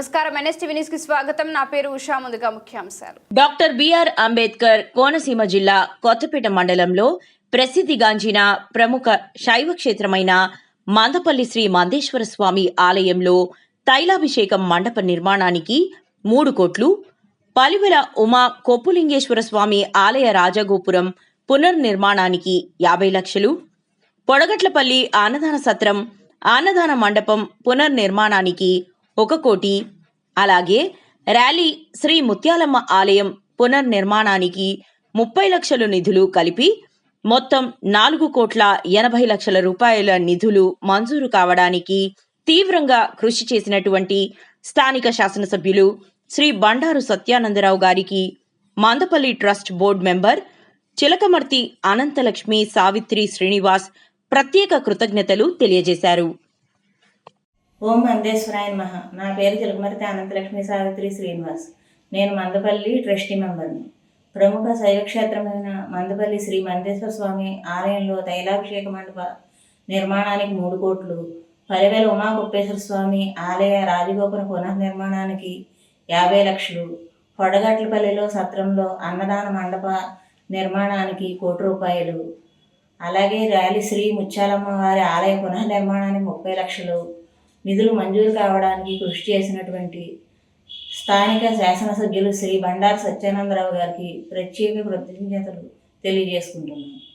నమస్కారం. ఎన్ఎస్టీవీ న్యూస్కి స్వాగతం. నా పేరు ఉషా. ముందుగా ముఖ్యాంశాలు. డాక్టర్ బిఆర్ అంబేద్కర్ కోనసీమ జిల్లా కొత్తపేట మండలంలో ప్రసిద్ధిగాంచిన ప్రముఖ శైవ క్షేత్రమైన మందపల్లి శ్రీ మందేశ్వర స్వామి ఆలయంలో తైలాభిషేకం మండప నిర్మాణానికి మూడు కోట్లు పలివెల ఉమా కొప్పులింగేశ్వర స్వామి ఆలయ రాజగోపురం పునర్నిర్మాణానికి యాభై లక్షలు పొడగట్లపల్లి ఆనదాన సత్రం ఆన్నదాన మండపం పునర్నిర్మాణానికి ఒక కోటి. అలాగే ర్యాలీ శ్రీ ముత్యాలమ్మ ఆలయం పునర్నిర్మాణానికి ముప్పై లక్షల నిధులు కలిపి మొత్తం నాలుగు కోట్ల ఎనభై లక్షల రూపాయల నిధులు మంజూరు కావడానికి తీవ్రంగా కృషి చేసినటువంటి స్థానిక శాసనసభ్యులు Shri Bandaru Satyanandarao garu Mandapalli trust board member Chilakamarthi Ananthalakshmi Savitri Srinivas ప్రత్యేక కృతజ్ఞతలు తెలియజేశారు. ఓం మందేశ్వరాయ మహ నా పేరు చిలకమర్తి అనంతలక్ష్మి సావిత్రి శ్రీనివాస్. నేను మందపల్లి ట్రస్టీ మెంబర్ని. ప్రముఖ శైవక్షేత్రమైన మందపల్లి శ్రీ మందేశ్వర స్వామి ఆలయంలో తైలాభిషేక మండప నిర్మాణానికి మూడు కోట్లు పదివేల ఉమా కుప్పేశ్వర స్వామి ఆలయ రాజగోపుర పునర్నిర్మాణానికి యాభై లక్షలు పొడగట్లపల్లిలో సత్రంలో అన్నదాన మండప నిర్మాణానికి కోటి రూపాయలు అలాగే ర్యాలీ శ్రీ ముత్యాలమ్మ వారి ఆలయ పునర్నిర్మాణానికి ముప్పై లక్షలు నిధులు మంజూరు కావడానికి కృషి చేసినటువంటి స్థానిక శాసనసభ్యులు శ్రీ బండారు సత్యానందరావు గారికి ప్రత్యేక కృతజ్ఞతలు తెలియజేసుకుంటున్నాను.